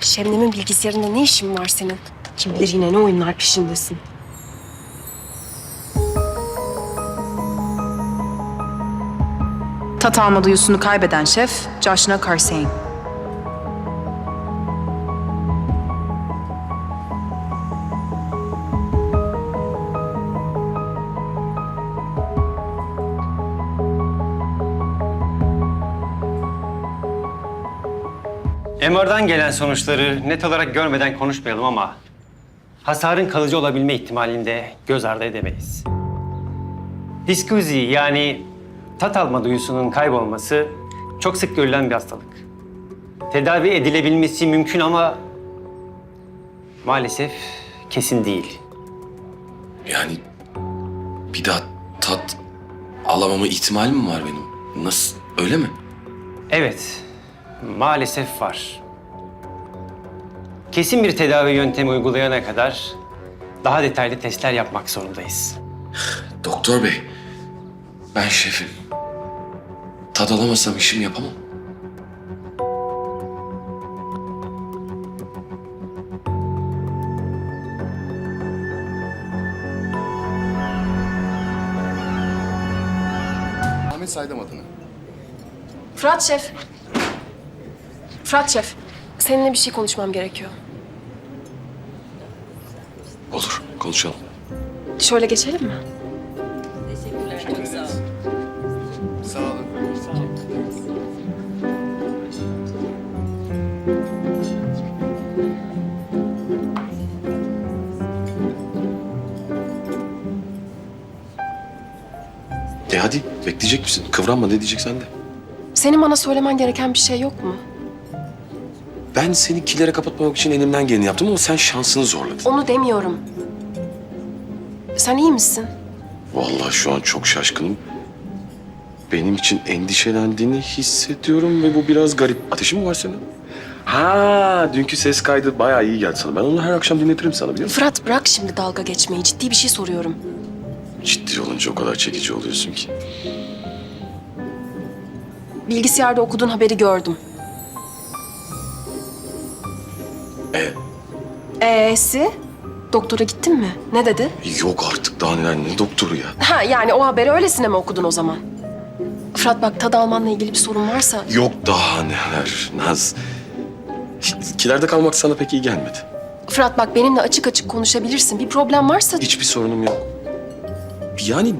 Şebnem'in bilgisayarında ne işin var senin? Kim bilir yine ne oyunlar peşindesin. Tat alma duyusunu kaybeden şef Joshna Karsein. MR'dan gelen sonuçları net olarak görmeden konuşmayalım ama hasarın kalıcı olabilme ihtimalini de göz ardı edemeyiz. Diskuzi yani tat alma duyusunun kaybolması çok sık görülen bir hastalık. Tedavi edilebilmesi mümkün ama maalesef kesin değil. Yani bir daha tat alamama ihtimalim mi var benim? Nasıl? Öyle mi? Evet, maalesef var. Kesin bir tedavi yöntemi uygulayana kadar daha detaylı testler yapmak zorundayız. Doktor bey, ben şefim. Tad alamasam işimi yapamam. Ahmet Saydam adına. Fırat Şef. Fırat Şef. Seninle bir şey konuşmam gerekiyor. Olur, konuşalım. Şöyle geçelim mi? Sağ olun. E hadi, bekleyecek misin? Kıvranma, ne diyeceksen de. Senin bana söylemen gereken bir şey yok mu? Ben seni kilere kapatmamak için elimden geleni yaptım ama sen şansını zorladın. Onu demiyorum. Sen iyi misin? Vallahi şu an çok şaşkınım. Benim için endişelendiğini hissediyorum ve bu biraz garip. Ateşin mi var senin? Ha, dünkü ses kaydı bayağı iyi geldi sana. Ben onu her akşam dinletirim sana biliyor musun? Fırat bırak şimdi dalga geçmeyi. Ciddi bir şey soruyorum. Ciddi olunca o kadar çekici oluyorsun ki. Bilgisayarda okuduğun haberi gördüm. E, E'si? Doktora gittin mi? Ne dedi? yok artık daha neler ne doktoru ya. Ha yani o haberi öylesine mi okudun o zaman? Fırat bak tad almanla ilgili bir sorun varsa Yok daha neler Naz. Kilerde kalmak sana pek iyi gelmedi. Fırat bak benimle açık açık konuşabilirsin. Bir problem varsa Hiçbir sorunum yok. Yani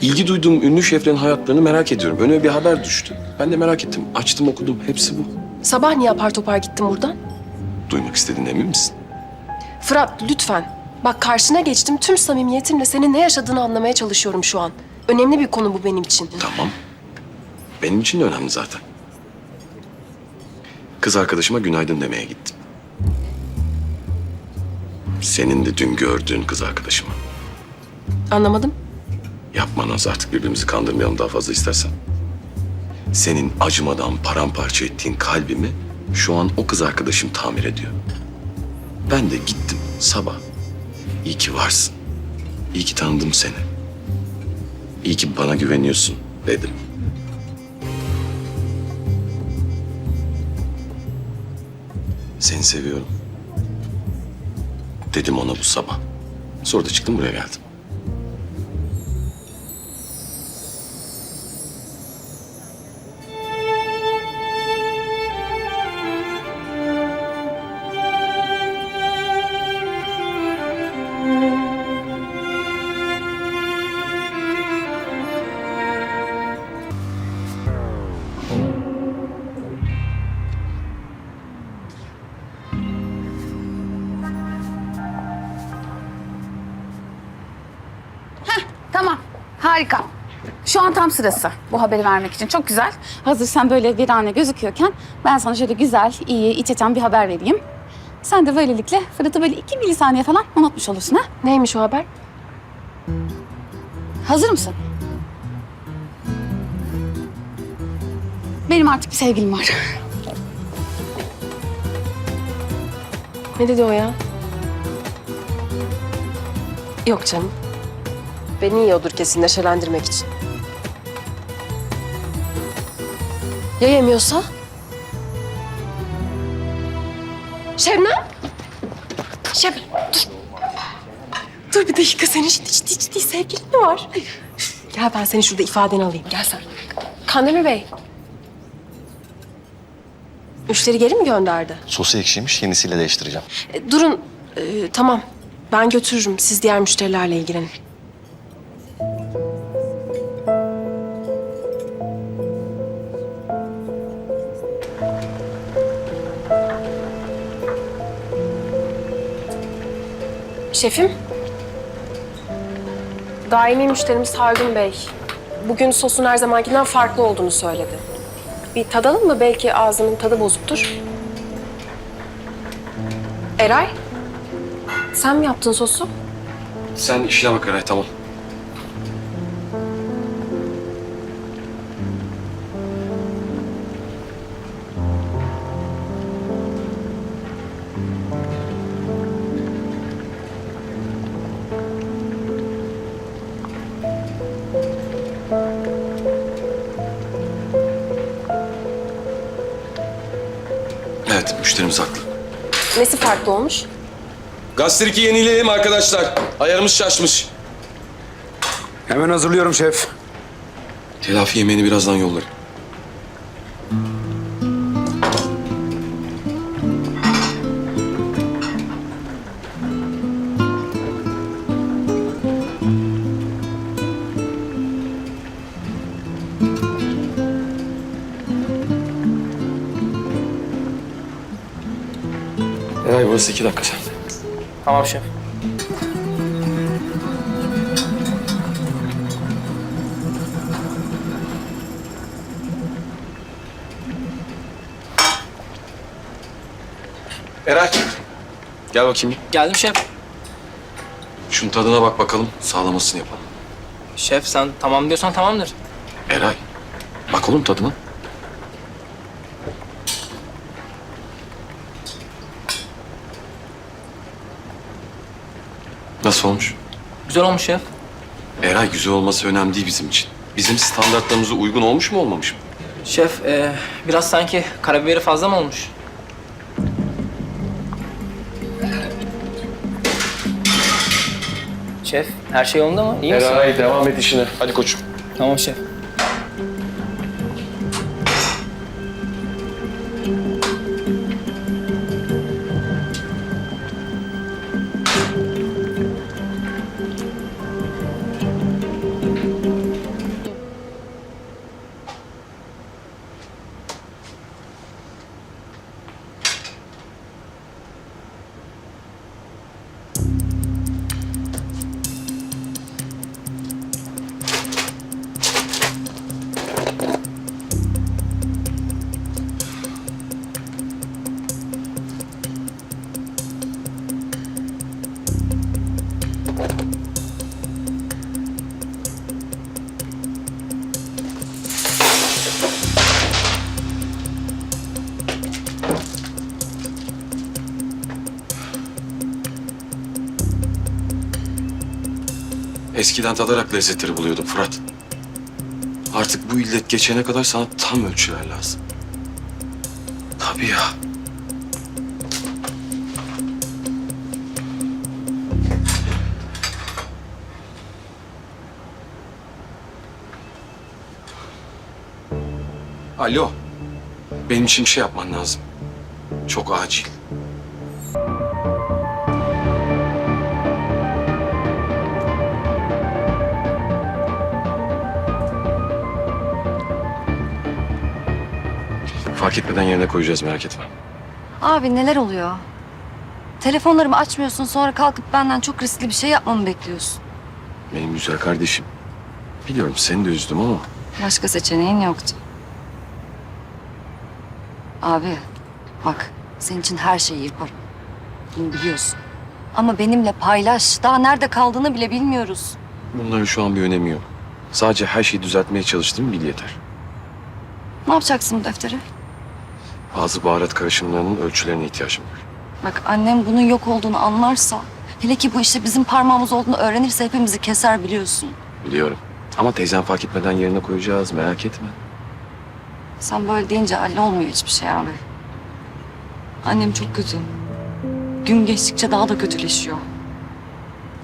ilgi duyduğum ünlü şeflerin hayatlarını merak ediyorum. Önüme bir haber düştü. Ben de merak ettim. Açtım okudum. Hepsi bu. sabah niye apar topar gittin buradan? Duymak istediğine emin misin? Fırat lütfen. Bak karşına geçtim. Tüm samimiyetimle senin ne yaşadığını anlamaya çalışıyorum şu an. Önemli bir konu bu benim için. Tamam. Benim için de önemli zaten. Kız arkadaşıma günaydın demeye gittim. Senin de dün gördüğün kız arkadaşıma. Anlamadım. Yapma Naz artık birbirimizi kandırmayalım daha fazla istersen. Senin acımadan paramparça ettiğin kalbimi şu an o kız arkadaşım tamir ediyor. Ben de gittim sabah. İyi ki varsın. İyi ki tanıdım seni. İyi ki bana güveniyorsun dedim. Seni seviyorum. Dedim ona bu sabah. Sonra da çıktım buraya geldim. Harika. Şu an tam sırası bu haberi vermek için. Çok güzel. Hazır sen böyle virane gözüküyorken ben sana şöyle güzel, iyi, iç açan bir haber vereyim. Sen de böylelikle Fırat'ı böyle iki milisaniye falan unutmuş olursun ha. Neymiş o haber? Hazır mısın? Benim artık bir sevgilim var. Ne dedi o ya? Yok canım. Beni yiyordur kesin neşelendirmek için. Ya yemiyorsa? Şebnem? Şebnem dur. Dur bir dakika senin ciddi ciddi, ciddi sevgilin mi var? Gel ben seni şurada ifadeni alayım. Gel sen. Kandemir Bey. Müşteri geri mi gönderdi? Sosu ekşiymiş, yenisiyle değiştireceğim. E, durun. E, tamam. Ben götürürüm. Siz diğer müşterilerle ilgilenin. Şefim. Daimi müşterimiz Haldun Bey. Bugün sosun her zamankinden farklı olduğunu söyledi. Bir tadalım mı? Belki ağzının tadı bozuktur. Eray, sen mi yaptın sosu? Sen işine bak Eray tamam. Evet, müşterimiz haklı. Nesi farklı olmuş? Gastrik yenileyelim arkadaşlar. Ayarımız şaşmış. Hemen hazırlıyorum şef. Telafi yemeğini birazdan yollarım. Eray burası iki dakika sen. Tamam şef. Eray. Gel bakayım. Geldim şef. Şunun tadına bak bakalım. Sağlamasını yapalım. Şef sen tamam diyorsan tamamdır. Eray. Bak oğlum tadına. Nasıl olmuş? Güzel olmuş şef. Eray güzel olması önemli değil bizim için. Bizim standartlarımıza uygun olmuş mu olmamış mı? Şef e, biraz sanki karabiberi fazla mı olmuş? Şef her şey yolunda mı? İyi misin? devam et işine. Hadi koçum. Tamam şef. Eskiden tadarak lezzetleri buluyordum Fırat. Artık bu illet geçene kadar sana tam ölçüler lazım. Tabii ya. Alo. Benim için bir şey yapman lazım. Çok acil. Fark etmeden yerine koyacağız merak etme. Abi neler oluyor? Telefonlarımı açmıyorsun sonra kalkıp benden çok riskli bir şey yapmamı bekliyorsun. Benim güzel kardeşim. Biliyorum seni de üzdüm ama Başka seçeneğin yoktu. Abi bak senin için her şeyi yaparım. Bunu biliyorsun. Ama benimle paylaş. Daha nerede kaldığını bile bilmiyoruz. bunların şu an bir önemi yok. Sadece her şeyi düzeltmeye çalıştığımı bil yeter. Ne yapacaksın bu defteri? Bazı baharat karışımlarının ölçülerine ihtiyacım var. Bak annem bunun yok olduğunu anlarsa... Hele ki bu işte bizim parmağımız olduğunu öğrenirse hepimizi keser biliyorsun. Biliyorum. Ama teyzen fark etmeden yerine koyacağız merak etme. Sen böyle deyince hallolmuyor hiçbir şey abi. Annem çok kötü. gün geçtikçe daha da kötüleşiyor.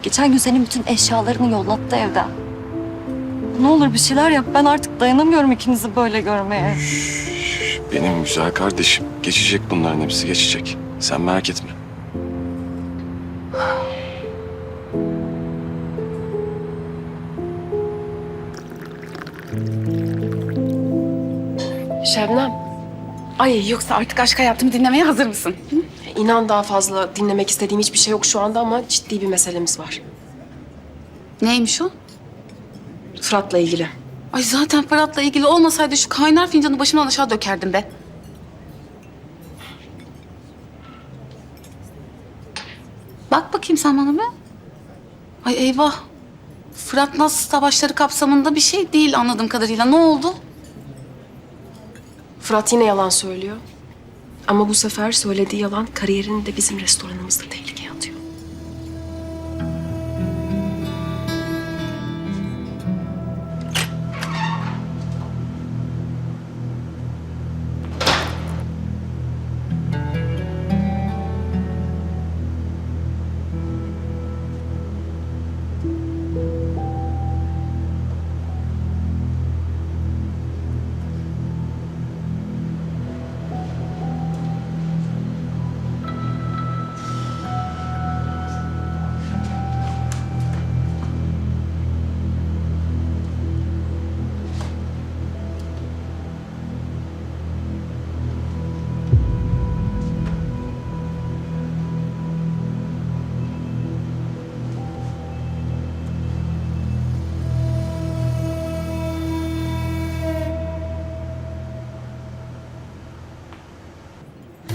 Geçen gün senin bütün eşyalarını yollattı evden. Ne olur bir şeyler yap. Ben artık dayanamıyorum ikinizi böyle görmeye. Benim güzel kardeşim. Geçecek bunların hepsi geçecek. Sen merak etme. Şebnem. Ay yoksa artık aşk hayatımı dinlemeye hazır mısın? inan daha fazla dinlemek istediğim hiçbir şey yok şu anda ama ciddi bir meselemiz var. Neymiş o? Fırat'la ilgili. Ay zaten Fırat'la ilgili olmasaydı şu kaynar fincanı başımdan aşağı dökerdim be. Bak bakayım sen bana be. Ay eyvah. Fırat nasıl savaşları kapsamında bir şey değil anladığım kadarıyla. Ne oldu? Fırat yine yalan söylüyor. Ama bu sefer söylediği yalan kariyerini de bizim restoranımızda tehlikeye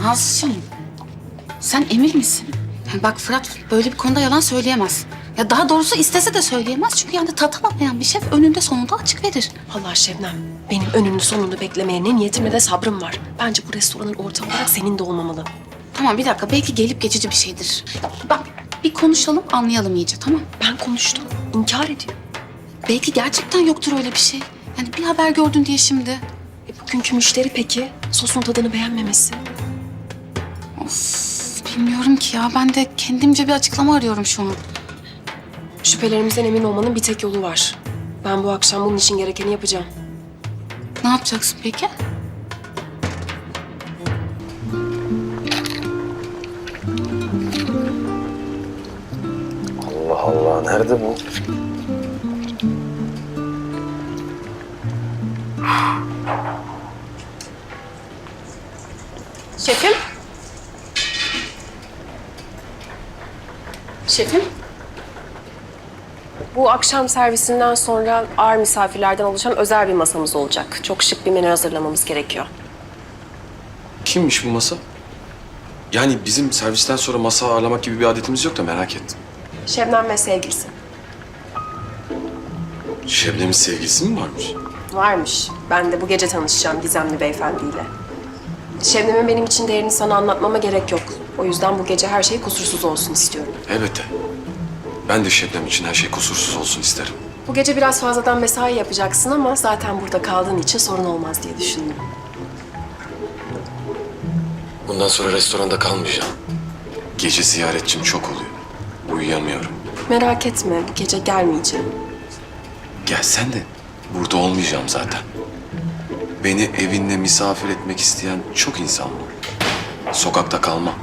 Nazlıcığım, sen emin misin? Yani bak Fırat böyle bir konuda yalan söyleyemez. Ya daha doğrusu istese de söyleyemez. Çünkü yani tat alamayan bir şef önünde sonunda açık verir. Allah Şebnem, benim önünü sonunu beklemeye ne niyetim ne de sabrım var. Bence bu restoranın ortağı olarak senin de olmamalı. Tamam bir dakika belki gelip geçici bir şeydir. Bak bir konuşalım anlayalım iyice tamam. Ben konuştum, inkar ediyor. Belki gerçekten yoktur öyle bir şey. Yani bir haber gördün diye şimdi. E, bugünkü müşteri peki? Sosun tadını beğenmemesi. Bilmiyorum ki ya ben de kendimce bir açıklama arıyorum şu an. Şüphelerimizden emin olmanın bir tek yolu var. Ben bu akşam bunun için gerekeni yapacağım. Ne yapacaksın peki? Allah Allah. Nerede bu? Şefim? Şefim? Bu akşam servisinden sonra ağır misafirlerden oluşan özel bir masamız olacak. Çok şık bir menü hazırlamamız gerekiyor. Kimmiş bu masa? Yani bizim servisten sonra masa ağırlamak gibi bir adetimiz yok da merak ettim. Şebnem ve sevgilisi. Şebnem'in sevgilisi mi varmış? Varmış. Ben de bu gece tanışacağım Gizemli beyefendiyle. Şebnem'in benim için değerini sana anlatmama gerek yok. O yüzden bu gece her şey kusursuz olsun istiyorum. Elbette. Ben de Şebnem için her şey kusursuz olsun isterim. Bu gece biraz fazladan mesai yapacaksın ama zaten burada kaldığın için sorun olmaz diye düşündüm. Bundan sonra restoranda kalmayacağım. Gece ziyaretçim çok oluyor. Uyuyamıyorum. Merak etme, bu gece gelmeyeceğim. Gelsen de burada olmayacağım zaten. Beni evinde misafir etmek isteyen çok insan var. Sokakta kalmam.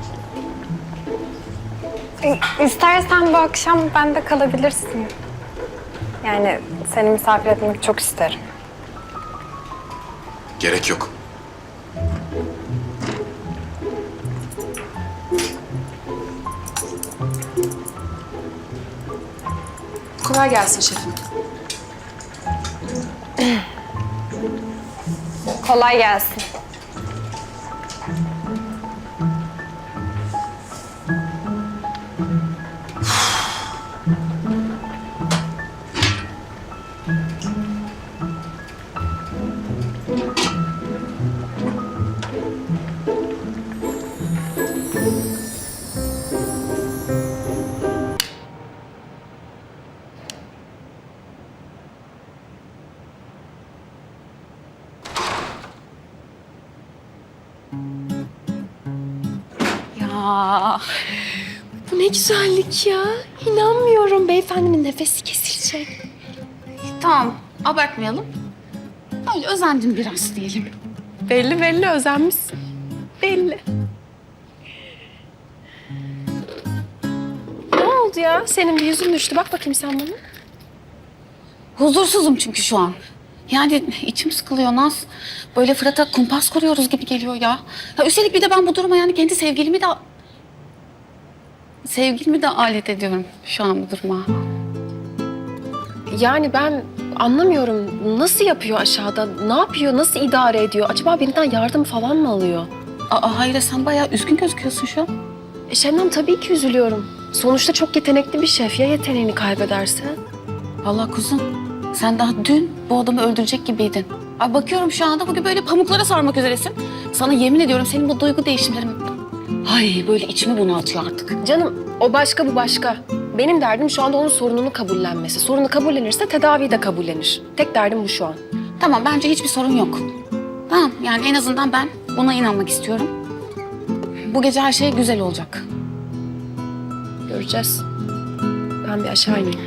İstersen bu akşam bende kalabilirsin. Yani seni misafir etmek çok isterim. Gerek yok. Kolay gelsin şefim. Kolay gelsin. Bu ne güzellik ya. İnanmıyorum. Beyefendinin nefesi kesilecek. Tamam abartmayalım. Öyle özendim biraz diyelim. Belli belli özenmişsin. Belli. Ne oldu ya? Senin bir yüzün düştü. Bak bakayım sen bana. Huzursuzum çünkü şu an. Yani içim sıkılıyor Naz. Böyle Fırat'a kumpas kuruyoruz gibi geliyor ya. ya. Üstelik bir de ben bu duruma yani kendi sevgilimi de... Sevgilimi de alet ediyorum şu an bu duruma. Yani ben anlamıyorum. Nasıl yapıyor aşağıda? Ne yapıyor? Nasıl idare ediyor? Acaba birinden yardım falan mı alıyor? Aa hayır sen bayağı üzgün gözüküyorsun şu an. E Şebnem tabii ki üzülüyorum. Sonuçta çok yetenekli bir şef. Ya yeteneğini kaybederse? Vallahi kuzum sen daha dün bu adamı öldürecek gibiydin. Ay bakıyorum şu anda bugün böyle pamuklara sarmak üzeresin. Sana yemin ediyorum senin bu duygu değişimlerin... Ay böyle içimi bunaltıyor artık. Canım o başka bu başka. Benim derdim şu anda onun sorununu kabullenmesi. Sorunu kabullenirse tedaviyi de kabullenir. Tek derdim bu şu an. Tamam bence hiçbir sorun yok. Tamam yani en azından ben buna inanmak istiyorum. Bu gece her şey güzel olacak. Göreceğiz. Ben bir aşağı ineyim.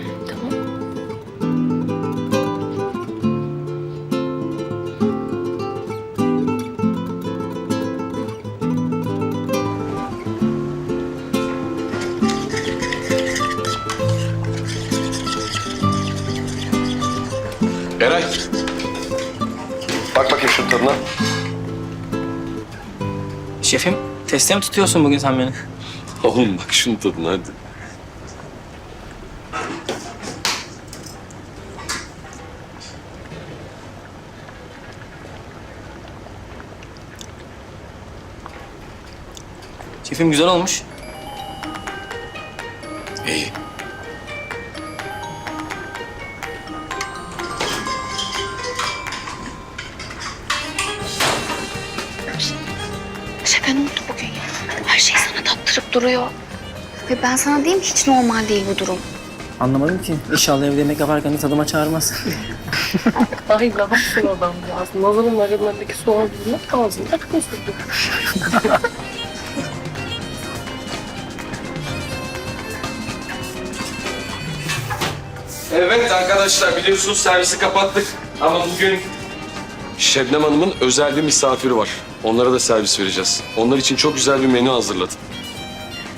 Bak bakayım şunun tadına. Şefim, teste mi tutuyorsun bugün sen beni? Oğlum bak şunun tadına hadi. Şefim güzel olmuş. İyi. Duruyor. Ve ben sana diyeyim hiç normal değil bu durum. Anlamadım ki. İnşallah evde yemek yaparken de tadıma çağırmaz. Ay ne yapsın adam ya? Nazarın aralarındaki soğan bulmak ağzında kesildi. Evet arkadaşlar biliyorsunuz servisi kapattık. Ama bugün Şebnem Hanım'ın özel bir misafiri var. Onlara da servis vereceğiz. Onlar için çok güzel bir menü hazırladım.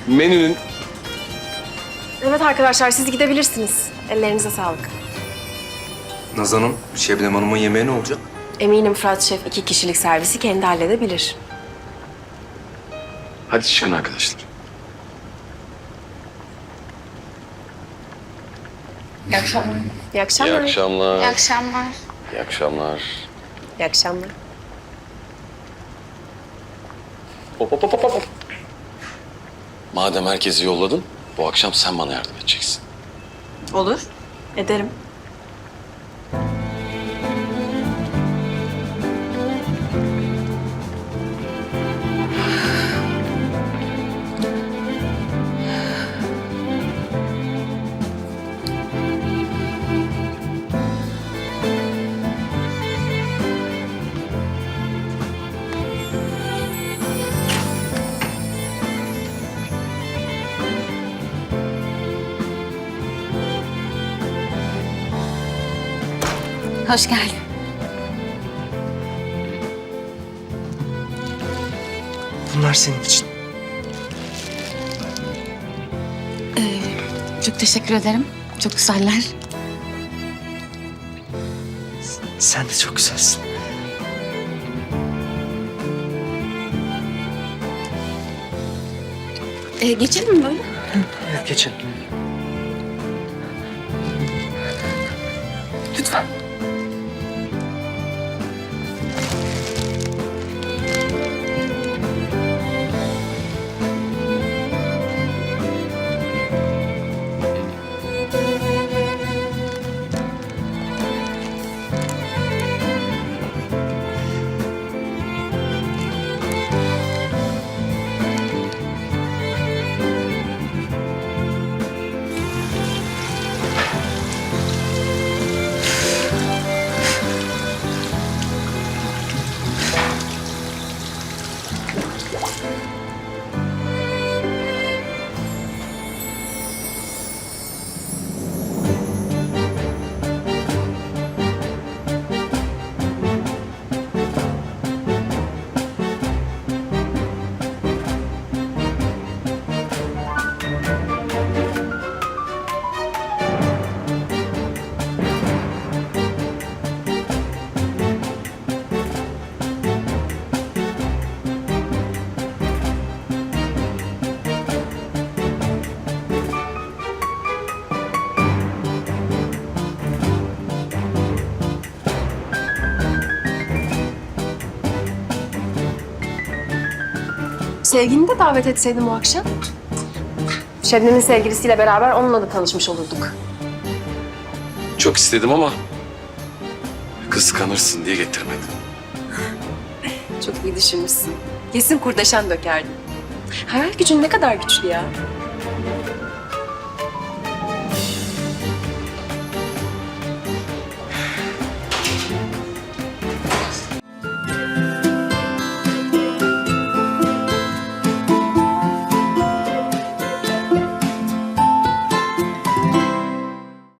Menünün Evet arkadaşlar siz gidebilirsiniz. Ellerinize sağlık. Naz Hanım, Şebnem Hanım'ın yemeği ne olacak? Eminim Fırat Şef iki kişilik servisi kendi halledebilir. Hadi çıkın arkadaşlar. İyi akşamlar. İyi akşamlar. İyi akşamlar. İyi akşamlar. İyi akşamlar. Hop hop hop hop hop. Madem herkesi yolladın, bu akşam sen bana yardım edeceksin. Olur. Ederim. Hoş geldin. Bunlar senin için. Çok teşekkür ederim. Çok güzeller. Sen de çok güzelsin. Ee, geçelim mi böyle? Evet, geçin. Sevgilini de davet etseydin o akşam. Şebnem'in sevgilisiyle beraber onunla da tanışmış olurduk. Çok istedim ama kıskanırsın diye getirmedim. Çok iyi düşünmüşsün. Kesin kurdeşen dökerdin. Hayal gücün ne kadar güçlü ya.